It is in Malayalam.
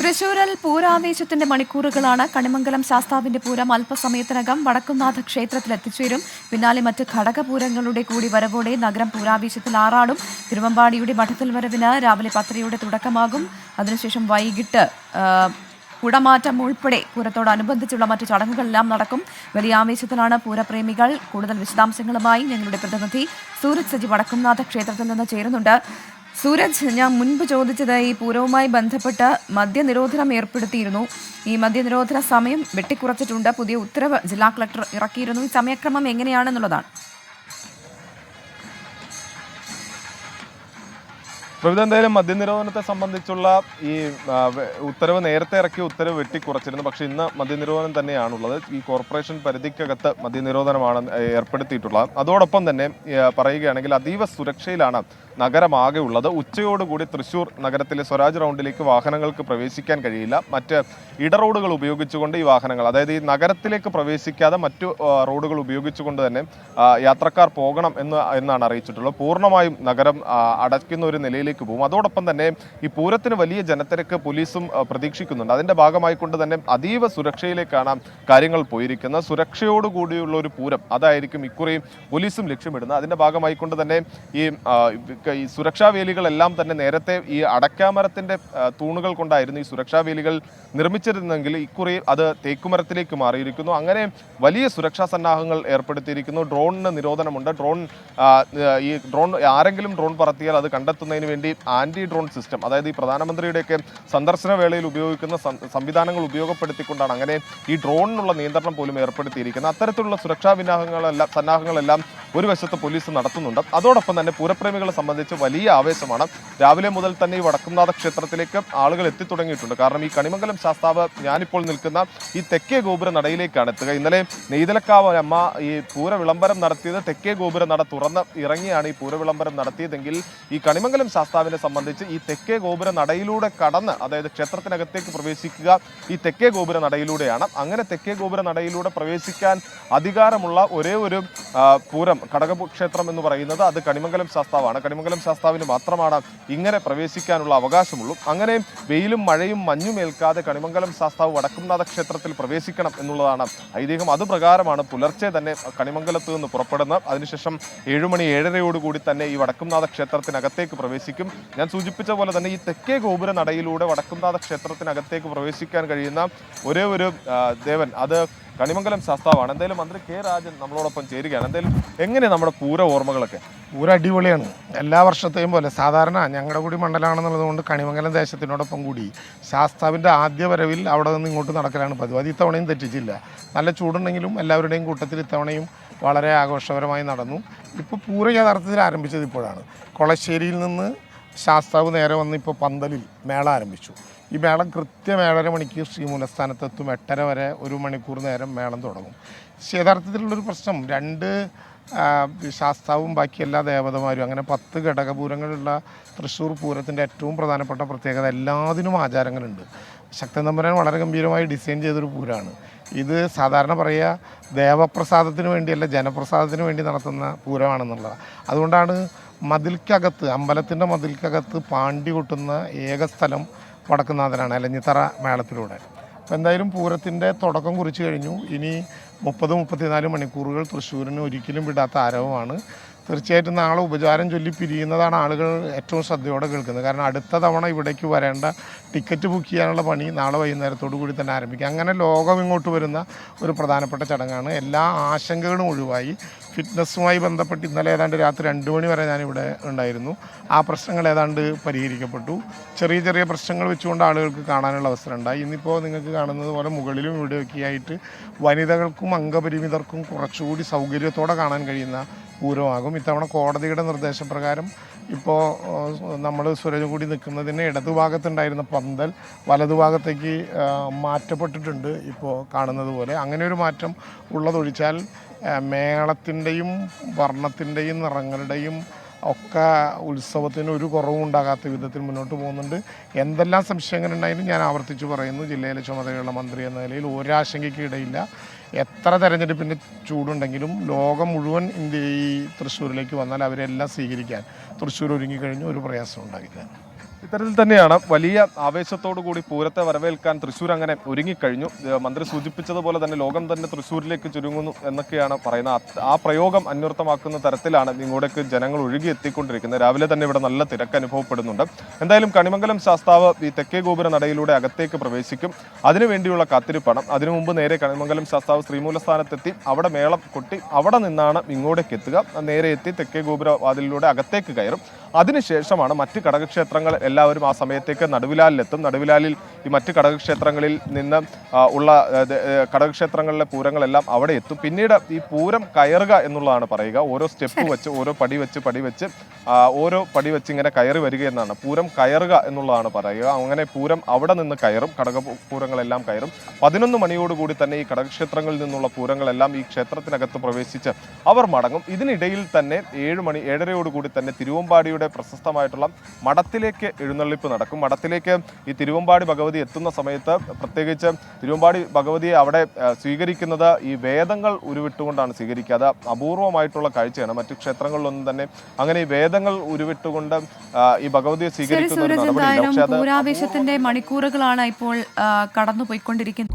തൃശൂരിൽ പൂരാവേശത്തിന്റെ മണിക്കൂറുകളാണ് കണിമംഗലം ശാസ്താവിന്റെ പൂരം അല്പസമയത്തിനകം വടക്കുംനാഥ ക്ഷേത്രത്തിൽ എത്തിച്ചേരും പിന്നാലെ മറ്റ് ഘടകപൂരങ്ങളുടെ കൂടി വരവോടെ നഗരം പൂരാവേശത്തിൽ ആറാടും. തിരുവമ്പാടിയുടെ മഠത്തിൽ വരവിന് രാവിലെ പത്തരയോടെ തുടക്കമാകും. അതിനുശേഷം വൈകിട്ട് കുടമാറ്റം ഉൾപ്പെടെ പൂരത്തോടനുബന്ധിച്ചുള്ള മറ്റു ചടങ്ങുകളെല്ലാം നടക്കും. വലിയ ആവേശത്തിലാണ് പൂരപ്രേമികൾ. കൂടുതൽ വിശദാംശങ്ങളുമായി ഞങ്ങളുടെ പ്രതിനിധി സൂരജ് സജി വടക്കുംനാഥ ക്ഷേത്രത്തിൽ നിന്ന് ചേരുന്നുണ്ട്. സൂരജ് ഞാൻ മുൻപ് ചോദിച്ചതായി പൂരവുമായി ബന്ധപ്പെട്ട് മദ്യനിരോധനം ഏർപ്പെടുത്തിയിരുന്നു. ഈ മദ്യനിരോധന സമയം വെട്ടിക്കുറച്ചിട്ടുണ്ട്. പുതിയ ഉത്തരവ് ജില്ലാ കളക്ടർ ഇറക്കിയിരുന്നു. ഈ സമയക്രമം എങ്ങനെയാണെന്നുള്ളതാണ്. പ്രവിധ എന്തായാലും മദ്യനിരോധനത്തെ സംബന്ധിച്ചുള്ള ഈ ഉത്തരവ് നേരത്തെ ഇറക്കിയ ഉത്തരവ് വെട്ടിക്കുറച്ചിരുന്നു. പക്ഷേ ഇന്ന് മദ്യനിരോധനം തന്നെയാണുള്ളത്. ഈ കോർപ്പറേഷൻ പരിധിക്കകത്ത് മദ്യനിരോധനമാണ് ഏർപ്പെടുത്തിയിട്ടുള്ളത്. അതോടൊപ്പം തന്നെ പറയുകയാണെങ്കിൽ അതീവ സുരക്ഷയിലാണ് നഗരമാകെ ഉള്ളത്. ഉച്ചയോടുകൂടി തൃശൂർ നഗരത്തിലെ സ്വരാജ് റൗണ്ടിലേക്ക് വാഹനങ്ങൾക്ക് പ്രവേശിക്കാൻ കഴിയില്ല. മറ്റ് ഇടറോഡുകൾ ഉപയോഗിച്ചുകൊണ്ട് ഈ വാഹനങ്ങൾ അതായത് ഈ നഗരത്തിലേക്ക് പ്രവേശിക്കാതെ മറ്റു റോഡുകൾ ഉപയോഗിച്ചുകൊണ്ട് തന്നെ യാത്രക്കാർ പോകണം എന്ന് എന്നാണ് അറിയിച്ചിട്ടുള്ളത്. പൂർണമായും നഗരം അടയ്ക്കുന്ന ഒരു നിലയിലേക്ക് പോകും. അതോടൊപ്പം തന്നെ ഈ പൂരത്തിന് വലിയ ജനത്തിരക്ക് പോലീസും പ്രതീക്ഷിക്കുന്നുണ്ട്. അതിന്റെ ഭാഗമായിക്കൊണ്ട് തന്നെ അതീവ സുരക്ഷയിലേക്കാണ് കാര്യങ്ങൾ പോയിരിക്കുന്നത്. സുരക്ഷയോടുകൂടിയുള്ള ഒരു പൂരം അതായിരിക്കും ഇക്കുറിയും പോലീസും ലക്ഷ്യമിടുന്നത്. അതിന്റെ ഭാഗമായിക്കൊണ്ട് തന്നെ ഈ ഈ സുരക്ഷാ വേലികളെല്ലാം തന്നെ നേരത്തെ ഈ അടക്കാമരത്തിന്റെ തൂണുകൾ കൊണ്ടായിരുന്നു ഈ സുരക്ഷാ വേലികൾ നിർമ്മിച്ചിരുന്നെങ്കിൽ ഇക്കുറി അത് തേക്കുമരത്തിലേക്ക് മാറിയിരിക്കുന്നു. അങ്ങനെ വലിയ സുരക്ഷാ സന്നാഹങ്ങൾ ഏർപ്പെടുത്തിയിരിക്കുന്നു. ഡ്രോണിന് നിരോധനമുണ്ട്. ഡ്രോൺ ഈ ഡ്രോൺ ആരെങ്കിലും ഡ്രോൺ പറത്തിയാൽ അത് കണ്ടെത്തുന്നതിന് വേണ്ടി ആന്റി ഡ്രോൺ സിസ്റ്റം അതായത് ഈ പ്രധാനമന്ത്രിയുടെയൊക്കെ സന്ദർശന വേളയിൽ ഉപയോഗിക്കുന്ന സംവിധാനങ്ങൾ ഉപയോഗപ്പെടുത്തിക്കൊണ്ടാണ് അങ്ങനെ ഈ ഡ്രോണിനുള്ള നിയന്ത്രണം പോലും ഏർപ്പെടുത്തിയിരിക്കുന്നത്. അത്തരത്തിലുള്ള സുരക്ഷാ വിനാഹങ്ങളെല്ലാം സന്നാഹങ്ങളെല്ലാം ഒരു വശത്ത് പോലീസ് നടത്തുന്നുണ്ട്. അതോടൊപ്പം തന്നെ പൂരപ്രേമികളെ സംബന്ധിച്ച് വലിയ ആവേശമാണ്. രാവിലെ മുതൽ തന്നെ ഈ വടക്കുംനാഥ ക്ഷേത്രത്തിലേക്ക് ആളുകൾ എത്തിത്തുടങ്ങിയിട്ടുണ്ട് കാരണം ഈ കണിമംഗലം ശാസ്താവ് ഞാനിപ്പോൾ നിൽക്കുന്ന ഈ തെക്കേ ഗോപുര നടയിലേക്കാണ് എത്തുക. ഇന്നലെ നെയ്തലക്കാവ് അമ്മ ഈ പൂര വിളംബരം നടത്തിയത് തെക്കേ ഗോപുര നട തുറന്ന് ഇറങ്ങിയാണ് ഈ പൂര വിളംബരം നടത്തിയതെങ്കിൽ ഈ കണിമംഗലം ശാസ്താവിനെ സംബന്ധിച്ച് ഈ തെക്കേ ഗോപുര നടയിലൂടെ കടന്ന് അതായത് ക്ഷേത്രത്തിനകത്തേക്ക് പ്രവേശിക്കുക ഈ തെക്കേ ഗോപുര നടയിലൂടെയാണ്. അങ്ങനെ തെക്കേ ഗോപുര നടയിലൂടെ പ്രവേശിക്കാൻ അധികാരമുള്ള ഒരേ ഒരു പൂരം ഘടകക്ഷേത്രം എന്ന് പറയുന്നത് അത് കണിമംഗലം ശാസ്താവാണ്. കണിമംഗലം ശാസ്താവിന് മാത്രമാണ് ഇങ്ങനെ പ്രവേശിക്കാനുള്ള അവകാശമുള്ളൂ. അങ്ങനെ വെയിലും മഴയും മഞ്ഞും ഏൽക്കാതെ കണിമംഗലം ശാസ്താവ് വടക്കുംനാഥ ക്ഷേത്രത്തിൽ പ്രവേശിക്കണം എന്നുള്ളതാണ് ഐതിഹ്യം. അത് പ്രകാരമാണ് പുലർച്ചെ തന്നെ കണിമംഗലത്ത് നിന്ന് പുറപ്പെടുന്നത്. അതിനുശേഷം ഏഴുമണി ഏഴരയോടുകൂടി തന്നെ ഈ വടക്കുംനാഥ ക്ഷേത്രത്തിനകത്തേക്ക് പ്രവേശിക്കും. ഞാൻ സൂചിപ്പിച്ച പോലെ തന്നെ ഈ തെക്കേ ഗോപുര നടയിലൂടെ വടക്കുംനാഥ ക്ഷേത്രത്തിനകത്തേക്ക് പ്രവേശിക്കാൻ കഴിയുന്ന ഒരേ ഒരു ദേവൻ. അത് കണിമംഗലം ശാസ്താവാണ്. എന്തായാലും മന്ത്രി കെ രാജൻ നമ്മളോടൊപ്പം ചേരുകയാണ്. എന്തായാലും എങ്ങനെ നമ്മുടെ പൂര ഓർമ്മകളൊക്കെ? പൂര അടിപൊളിയാണ്. എല്ലാ വർഷത്തെയും പോലെ സാധാരണ ഞങ്ങളുടെ കൂടി മണ്ഡലമാണെന്നുള്ളത് കൊണ്ട് കണിമംഗലം ദേശത്തിനോടൊപ്പം കൂടി ശാസ്താവിന്റെ ആദ്യ വരവിൽ അവിടെ നിന്ന് ഇങ്ങോട്ട് നടക്കലാണ് പതിവ്. അത് ഇത്തവണയും തെറ്റിച്ചില്ല. നല്ല ചൂടുണ്ടെങ്കിലും എല്ലാവരുടെയും കൂട്ടത്തിൽ ഇത്തവണയും വളരെ ആഘോഷപരമായി നടന്നു. ഇപ്പോൾ പൂര യഥാർത്ഥത്തിൽ ആരംഭിച്ചത് ഇപ്പോഴാണ്. കൊളശ്ശേരിയിൽ നിന്ന് ശാസ്താവ് നേരെ വന്ന് ഇപ്പോൾ പന്തലിൽ മേള ആരംഭിച്ചു. ഈ മേളം കൃത്യം ഏഴര മണിക്ക് ശ്രീമൂലസ്ഥാനത്തെത്തും എട്ടര വരെ ഒരു മണിക്കൂർ നേരം മേളം തുടങ്ങും. യഥാർത്ഥത്തിലുള്ളൊരു പ്രശ്നം. രണ്ട് ശാസ്താവും ബാക്കി എല്ലാ ദേവതമാരും അങ്ങനെ പത്ത് ഘടകപൂരങ്ങളുള്ള തൃശ്ശൂർ പൂരത്തിന്റെ ഏറ്റവും പ്രധാനപ്പെട്ട പ്രത്യേകത എല്ലാത്തിനും ആചാരങ്ങളുണ്ട്. ശക്തൻ തമ്പുരാൻ വളരെ ഗംഭീരമായി ഡിസൈൻ ചെയ്തൊരു പൂരമാണ് ഇത് സാധാരണ പറയുക ദേവപ്രസാദത്തിന് വേണ്ടിയല്ല ജനപ്രസാദത്തിന് വേണ്ടി നടത്തുന്ന പൂരമാണെന്നുള്ളത് അതുകൊണ്ടാണ് മതിൽക്കകത്ത് അമ്പലത്തിന്റെ മതിൽക്കകത്ത് പാണ്ടി കൊട്ടുന്ന ഏക സ്ഥലം വടക്കുന്നാഥനാണ് അലഞ്ഞിത്തറ മേളത്തിലൂടെ. അപ്പോൾ എന്തായാലും പൂരത്തിന്റെ തുടക്കം കുറിച്ച് കഴിഞ്ഞു. ഇനി മുപ്പത് മുപ്പത്തിനാല് മണിക്കൂറുകൾ തൃശ്ശൂരിന് ഒരിക്കലും വിടാത്ത ആരവമാണ് തീർച്ചയായിട്ടും നാളെ ഉപചാരം ചൊല്ലി പിരിയുന്നതാണ് ആളുകൾ ഏറ്റവും ശ്രദ്ധയോടെ കേൾക്കുന്നത്. കാരണം അടുത്ത തവണ ഇവിടേക്ക് വരേണ്ട ടിക്കറ്റ് ബുക്ക് ചെയ്യാനുള്ള പണി നാളെ വൈകുന്നേരത്തോടു കൂടി തന്നെ ആരംഭിക്കും. അങ്ങനെ ലോകം ഇങ്ങോട്ട് വരുന്ന ഒരു പ്രധാനപ്പെട്ട ചടങ്ങാണ്. എല്ലാ ആശങ്കകളും ഒഴിവായി ഫിറ്റ്നസ്സുമായി ബന്ധപ്പെട്ട് ഇന്നലെ ഏതാണ്ട് രാത്രി രണ്ട് മണി വരെ ഞാനിവിടെ ഉണ്ടായിരുന്നു. ആ പ്രശ്നങ്ങൾ ഏതാണ്ട് പരിഹരിക്കപ്പെട്ടു. ചെറിയ ചെറിയ പ്രശ്നങ്ങൾ വെച്ചുകൊണ്ട് ആളുകൾക്ക് കാണാനുള്ള അവസരം ഉണ്ടായി. ഇന്നിപ്പോൾ നിങ്ങൾക്ക് കാണുന്നത് പോലെ മുകളിലും ഇവിടെയൊക്കെയായിട്ട് വനിതകൾക്കും അംഗപരിമിതർക്കും കുറച്ചുകൂടി സൗകര്യത്തോടെ കാണാൻ കഴിയുന്ന പൂരമാകും. ഇത്തവണ കോടതിയുടെ നിർദ്ദേശപ്രകാരം ഇപ്പോൾ നമ്മൾ സുരജ് കൂടി നിൽക്കുന്നതിന് ഇടതുഭാഗത്തുണ്ടായിരുന്ന പന്തൽ വലതുഭാഗത്തേക്ക് മാറ്റപ്പെട്ടിട്ടുണ്ട് ഇപ്പോൾ കാണുന്നത് പോലെ. അങ്ങനെ ഒരു മാറ്റം ഉള്ളതൊഴിച്ചാൽ മേളത്തിന്റെയും വർണത്തിന്റെയും നിറങ്ങളുടെയും ഒക്കെ ഉത്സവത്തിന് ഒരു കുറവും ഉണ്ടാകാത്ത വിധത്തിൽ മുന്നോട്ട് പോകുന്നുണ്ട്. എന്തെല്ലാം സംശയങ്ങൾ ഉണ്ടായാലും ഞാൻ ആവർത്തിച്ച് പറയുന്നു. ജില്ലയിലെ ചുമതലയുള്ള മന്ത്രി എന്ന നിലയിൽ ഒരാശങ്കയ്ക്ക് ഇടയില്ല. എത്ര തെരഞ്ഞെടുപ്പിന്റെ ചൂടുണ്ടെങ്കിലും ലോകം മുഴുവൻ ഇന്ത്യ ഈ തൃശ്ശൂരിലേക്ക് വന്നാൽ അവരെല്ലാം സ്വീകരിക്കാൻ തൃശ്ശൂർ ഒരുങ്ങിക്കഴിഞ്ഞ് ഒരു പ്രയാസം ഉണ്ടാകില്ല. ഇത്തരത്തിൽ തന്നെയാണ് വലിയ ആവേശത്തോടു കൂടി പൂരത്തെ വരവേൽക്കാൻ തൃശ്ശൂർ അങ്ങനെ ഒരുങ്ങിക്കഴിഞ്ഞു. മന്ത്രി സൂചിപ്പിച്ചതുപോലെ തന്നെ ലോകം തന്നെ തൃശ്ശൂരിലേക്ക് ചുരുങ്ങുന്നു എന്നൊക്കെയാണ് പറയുന്നത്. ആ പ്രയോഗം അന്വർത്ഥമാക്കുന്ന തരത്തിലാണ് ഇങ്ങോട്ടേക്ക് ജനങ്ങൾ ഒഴുകി എത്തിക്കൊണ്ടിരിക്കുന്നത് രാവിലെ തന്നെ ഇവിടെ നല്ല തിരക്ക് അനുഭവപ്പെടുന്നുണ്ട്. എന്തായാലും കണിമംഗലം ശാസ്താവ് ഈ തെക്കേ ഗോപുര നടയിലൂടെ അകത്തേക്ക് പ്രവേശിക്കും. അതിനുവേണ്ടിയുള്ള കാത്തിരിപ്പാണ്. അതിനു മുമ്പ് നേരെ കണിമംഗലം ശാസ്താവ് ശ്രീമൂലസ്ഥാനത്തെത്തി അവിടെ മേളം കൊട്ടി അവിടെ നിന്നാണ് ഇങ്ങോട്ടേക്ക് എത്തുക നേരെ എത്തി തെക്കേ ഗോപുര വാതിലിലൂടെ അകത്തേക്ക് കയറും. അതിനുശേഷമാണ് മറ്റ് ഘടകക്ഷേത്രങ്ങൾ എല്ലാവരും ആ സമയത്തേക്ക് നടുവിലാലിലെത്തും. നടുവിലാലിൽ ഈ മറ്റ് ഘടകക്ഷേത്രങ്ങളിൽ നിന്ന് ഉള്ള ഘടകക്ഷേത്രങ്ങളിലെ പൂരങ്ങളെല്ലാം അവിടെ എത്തും. പിന്നീട് ഈ പൂരം കയറുക എന്നുള്ളതാണ് പറയുക. ഓരോ സ്റ്റെപ്പ് വെച്ച് ഓരോ പടി വെച്ച് പടി വെച്ച് ഓരോ പടി വെച്ച് ഇങ്ങനെ കയറി വരിക എന്നാണ്. പൂരം കയറുക എന്നുള്ളതാണ് പറയുക. അങ്ങനെ പൂരം അവിടെ നിന്ന് കയറും കടകപൂരങ്ങളെല്ലാം കയറും. പതിനൊന്ന് മണിയോടുകൂടി തന്നെ ഈ ഘടകക്ഷേത്രങ്ങളിൽ നിന്നുള്ള പൂരങ്ങളെല്ലാം ഈ ക്ഷേത്രത്തിനകത്ത് പ്രവേശിച്ച് അവർ മടങ്ങും. ഇതിനിടയിൽ തന്നെ ഏഴ് മണി ഏഴരയോടുകൂടി തന്നെ തിരുവമ്പാടിയുടെ പ്രശസ്തമായിട്ടുള്ള മഠത്തിലേക്ക് എഴുന്നള്ളിപ്പ് നടക്കും. മഠത്തിലേക്ക് ഈ തിരുവമ്പാടി ഭഗവതി എത്തുന്ന സമയത്ത് പ്രത്യേകിച്ച് തിരുവമ്പാടി ഭഗവതിയെ അവിടെ സ്വീകരിക്കുന്നത് ഈ വേദങ്ങൾ ഉരുവിട്ടുകൊണ്ടാണ് സ്വീകരിക്കുക. അത് അപൂർവമായിട്ടുള്ള കാഴ്ചയാണ്. മറ്റു ക്ഷേത്രങ്ങളിലൊന്നും തന്നെ അങ്ങനെ ഈ വേദങ്ങൾ ഉരുവിട്ടുകൊണ്ട് ഈ ഭഗവതിയെ സ്വീകരിക്കുന്ന ഒരു നടപടിയില്ല എന്തായാലും അത് പൂരാവേശത്തിന്റെ മണിക്കൂറുകളാണ് ഇപ്പോൾ കടന്നുപോയിക്കൊണ്ടിരിക്കുന്നത്. കടന്നു പോയിക്കൊണ്ടിരിക്കുന്നത്